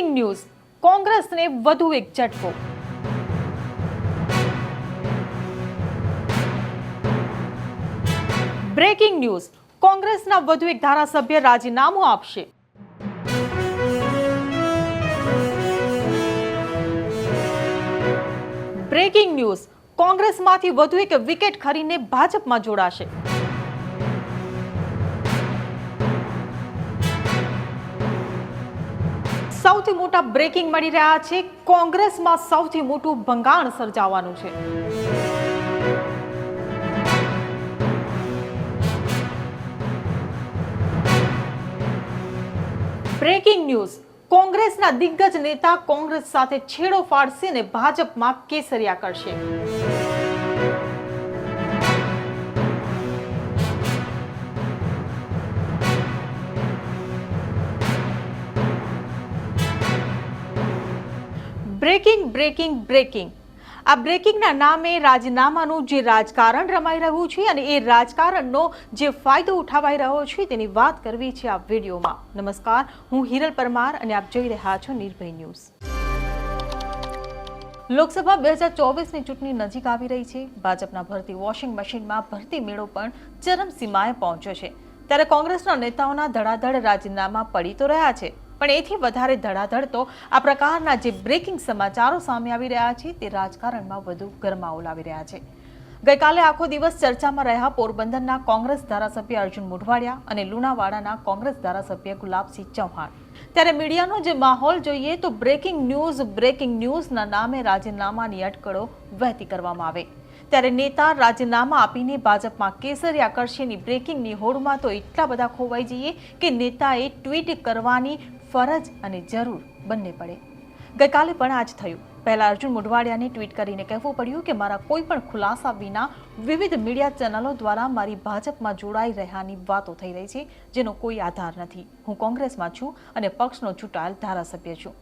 Breaking news કોંગ્રેસને વધુ એક ઝટકો. બ્રેકિંગ ન્યૂઝ કોંગ્રેસના વધુ એક ધારાસભ્ય રાજીનામું આપશે. બ્રેકિંગ ન્યૂઝ કોંગ્રેસમાંથી વધુ એક વિકેટ ખરીને ભાજપમાં જોડાશે. સૌથી મોટા બ્રેકિંગ મળી રહ્યા છે. કોંગ્રેસમાં સૌથી મોટું ભંગાણ સર્જાવાનું છે. Breaking news. કોંગ્રેસના દિગ્ગજ નેતા કોંગ્રેસ સાથે છેડો ફાડશે ને ભાજપમાં કેસરિયા કરશે. બ્રેકિંગ બ્રેકિંગ બ્રેકિંગ આ બ્રેકિંગના નામે રાજીનામાનું જે રાજકારણ રમાઈ રહ્યું છે અને એ રાજકારણનો જે ફાયદો ઉઠાવાઈ રહ્યો છે તેની વાત કરવી છે આ વિડીયોમાં. નમસ્કાર, હું હિરલ પરમાર અને આપ જોઈ રહ્યા છો નિર્ભય ન્યૂઝ. લોકસભા બે હજાર ચોવીસની ચૂંટણી નજીક આવી રહી છે. ભાજપના ભરતી વોશિંગ મશીનમાં ભરતી મેળો પણ ચરમસીમાએ પહોંચ્યો છે. ત્યારે કોંગ્રેસના નેતાઓના ધડાધડ રાજીનામા પડી તો રહ્યા છે. પણ એથી વધારે ધડાધડ તો આ પ્રકારના જે બ્રેકિંગ સમાચારો સામે આવી રહ્યા છે, તે રાજકારણમાં વધુ ગરમાવો લાવી રહ્યા છે. ગઈકાલે આખો દિવસ ચર્ચામાં રહ્યા પોરબંદરના કોંગ્રેસ ધારાસભ્ય અર્જુન મોઢવાડિયા અને લુણાવાડાના કોંગ્રેસ ધારાસભ્ય ગુલાબસિંહ ચૌહાણ. ત્યારે મીડિયાનો જે માહોલ જોઈએ તો બ્રેકિંગ ન્યૂઝ બ્રેકિંગ ન્યૂઝના નામે રાજીનામાની અટકળો વહેતી કરવામાં આવે. ત્યારે નેતા રાજીનામા આપીને ભાજપમાં કેસરિયા કરશેની બ્રેકિંગની હોડમાં તો એટલા બધા ખોવાઈ જઈએ કે નેતાએ ટ્વીટ કરવાની ફરજ અને જરૂર બંને પડે. ગઈકાલે પણ આ જ થયું. પહેલા અર્જુન મોઢવાડિયાને ટ્વીટ કરીને કહેવું પડ્યું કે મારા કોઈ પણ ખુલાસા વિના વિવિધ મીડિયા ચેનલો દ્વારા મારી ભાજપમાં જોડાઈ રહ્યાની વાતો થઈ રહી છે, જેનો કોઈ આધાર નથી. હું કોંગ્રેસમાં છું અને પક્ષનો ચૂંટાયેલ ધારાસભ્ય છું.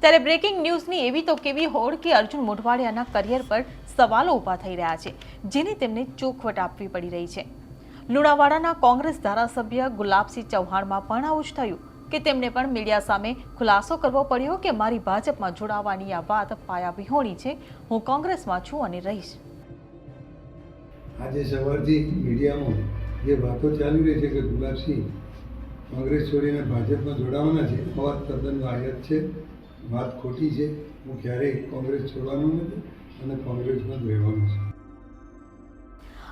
ત્યારે બ્રેકિંગ ન્યૂઝની એવી તો કેવી હોડ કે અર્જુન મોઢવાડિયાના કરિયર પર સવાલો ઊભા થઈ રહ્યા છે, જેની તેમને ચોખવટ આપવી પડી રહી છે. લુણાવાડાના કોંગ્રેસ ધારાસભ્ય ગુલાબસિંહ ચૌહાણમાં પણ આવું જ થયું. કે તેમને પણ મીડિયા સામે ખુલાસો કરવો પડ્યો કે મારી ભાજપમાં જોડાવાની આ વાત પાયા વિહોણી છે. હું કોંગ્રેસમાં છું અને રહીશ. આજે સવારથી મીડિયામાં જે વાતો ચાલી રહી છે કે ગુલાબસિંહ કોંગ્રેસ છોડીને ભાજપમાં જોડાવાના છે આ વાત તદ્દન વાહિયાત છે વાત ખોટી છે. હું ક્યારેય કોંગ્રેસ છોડવાનું નથી અને કોંગ્રેસમાં જ રહેવાનો છું.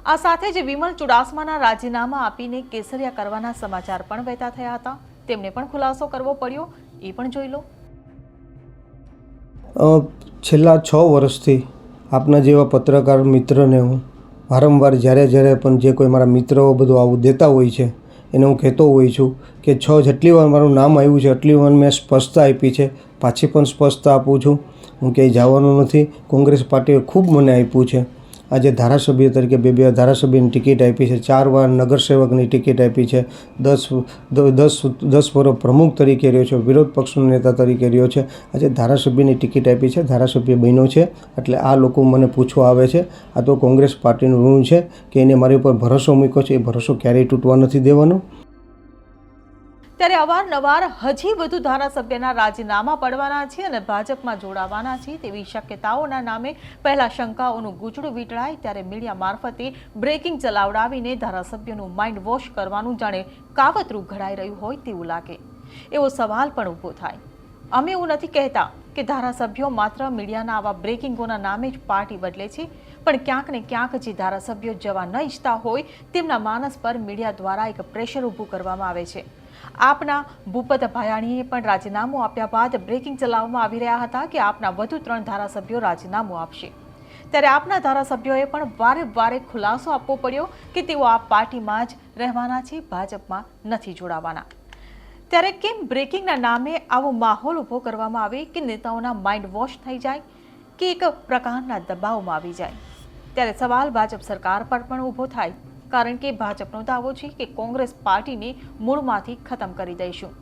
આ સાથે જ વિમલ ચુડાસમાના રાજીનામા આપીને કેસરિયા કરવાના સમાચાર પણ વહેતા થયા હતા. તેમને પણ ખુલાસો કરવો પડ્યો, એ પણ જોઈ લો. છેલ્લા છ વર્ષથી આપના જેવા પત્રકાર મિત્રને હું વારંવાર જ્યારે જ્યારે પણ જે કોઈ મારા મિત્રો બધું આવું દેતા હોય છે, એને હું કહેતો હોઉં છું કે છ જેટલી વાર મારું નામ આવ્યું છે, એટલી વાર મેં સ્પષ્ટતા આપી છે. પાછી પણ સ્પષ્ટતા આપું છું. હું ક્યાંય જવાનું નથી. કોંગ્રેસ પાર્ટીએ ખૂબ મને આપ્યું છે. આજે ધારાસભ્ય તરીકે બે બે ધારાસભ્યની ટિકિટ આપી છે. ચાર વાર નગરસેવકની ટિકિટ આપી છે. દસ દસ દસ વર્ષ પ્રમુખ તરીકે રહ્યો છે. વિરોધ પક્ષનો નેતા તરીકે રહ્યો છે. આજે ધારાસભ્યની ટિકિટ આપી છે. ધારાસભ્ય બન્યો છે. એટલે આ લોકો મને પૂછવા આવે છે. આ તો કોંગ્રેસ પાર્ટીનું ઋણ છે કે એને મારી ઉપર ભરોસો મૂક્યો છે? એ ભરોસો ક્યારેય તૂટવા નથી દેવાનો. ત્યારે અવારનવાર હજી વધુ ધારાસભ્યના રાજીનામા પડવાના છે અને ભાજપમાં જોડાવાના છે તેવી શક્યતાઓના નામે પહેલા શંકાઓનું ગૂંચડું વીંટળાય ત્યારે મીડિયા મારફતે બ્રેકિંગ ચલાવડાવીને ધારાસભ્યોનું માઇન્ડ વોશ કરવાનું જાણે કાવતરું ઘડાઈ રહ્યું હોય તેવું લાગે. એવો સવાલ પણ ઊભો થાય. અમે એવું નથી કહેતા કે ધારાસભ્યો માત્ર મીડિયાના આવા બ્રેકિંગોના નામે જ પાર્ટી બદલે છે, પણ ક્યાંક ને ક્યાંક જે ધારાસભ્યો જવા ન ઈચ્છતા હોય તેમના માનસ પર મીડિયા દ્વારા એક પ્રેશર ઊભું કરવામાં આવે છે. આપના ભૂપત ભાયાણીએ પણ રાજીનામું આપ્યા બાદ બ્રેકિંગ ચલાવવામાં આવી રહ્યા હતા કે આપના વધુ ત્રણ ધારાસભ્યો રાજીનામું આપશે. ત્યારે આપના ધારાસભ્યોએ પણ વારે વારે ખુલાસો આપવો પડ્યો કે તેઓ આ પાર્ટીમાં જ રહેવાના છે, ભાજપમાં નથી જોડાવાના. ત્યારે કેમ બ્રેકિંગના નામે આવો માહોલ ઊભો કરવામાં આવે કે નેતાઓના માઇન્ડ વોશ થઈ જાય કે એક પ્રકારના દબાવમાં આવી જાય? ત્યારે સવાલ ભાજપ સરકાર પર પણ ઊભો થાય. કારણ કે ભાજપનો દાવો છે કે કોંગ્રેસ પાર્ટીને મૂળમાંથી ખતમ કરી દઈશું.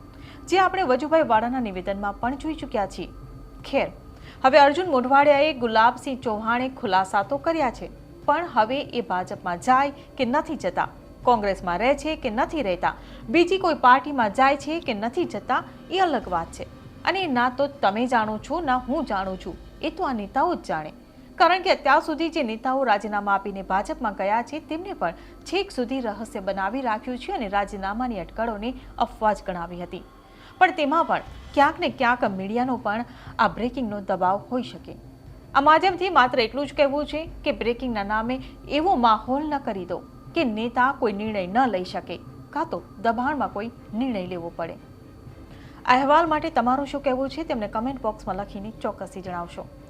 જે આપણે વજુભાઈ વાળાના નિવેદનમાં પણ જોઈ ચૂક્યા છીએ. ખેર, હવે અર્જુન મોઢવાડિયાએ ગુલાબસિંહ ચૌહાણે ખુલાસા તો કર્યા છે, પણ હવે એ ભાજપમાં જાય કે નથી જતા? કોંગ્રેસમાં રહે છે કે નથી રહેતા? બીજી કોઈ પાર્ટીમાં જાય છે કે નથી જતા? એ અલગ વાત છે. અને ના તો તમે જાણો છો, ના હું જાણું છું. એ તો આ નેતાઓ જ જાણે. કારણ કે અત્યાર સુધી જે નેતાઓ રાજીનામા આપીને ભાજપમાં ગયા છે, તેમને પણ છેક સુધી રહસ્ય બનાવી રાખ્યું છે અને રાજીનામાની અટકળોને અફવા જ ગણાવી હતી. પણ તેમાં પણ ક્યાંક ને ક્યાંક મીડિયાનો પણ આ બ્રેકિંગનો દબાવ હોઈ શકે. આ માધ્યમથી માત્ર એટલું જ કહેવું છે કે બ્રેકિંગના નામે એવો માહોલ ન કરી દો કે નેતા કોઈ નિર્ણય ન લઈ શકે, કાં તો દબાણમાં કોઈ નિર્ણય લેવો પડે. અહેવાલ માટે તમારું શું કહેવું છે, તેમને કમેન્ટ બોક્સમાં લખીને ચોક્કસથી જણાવશો.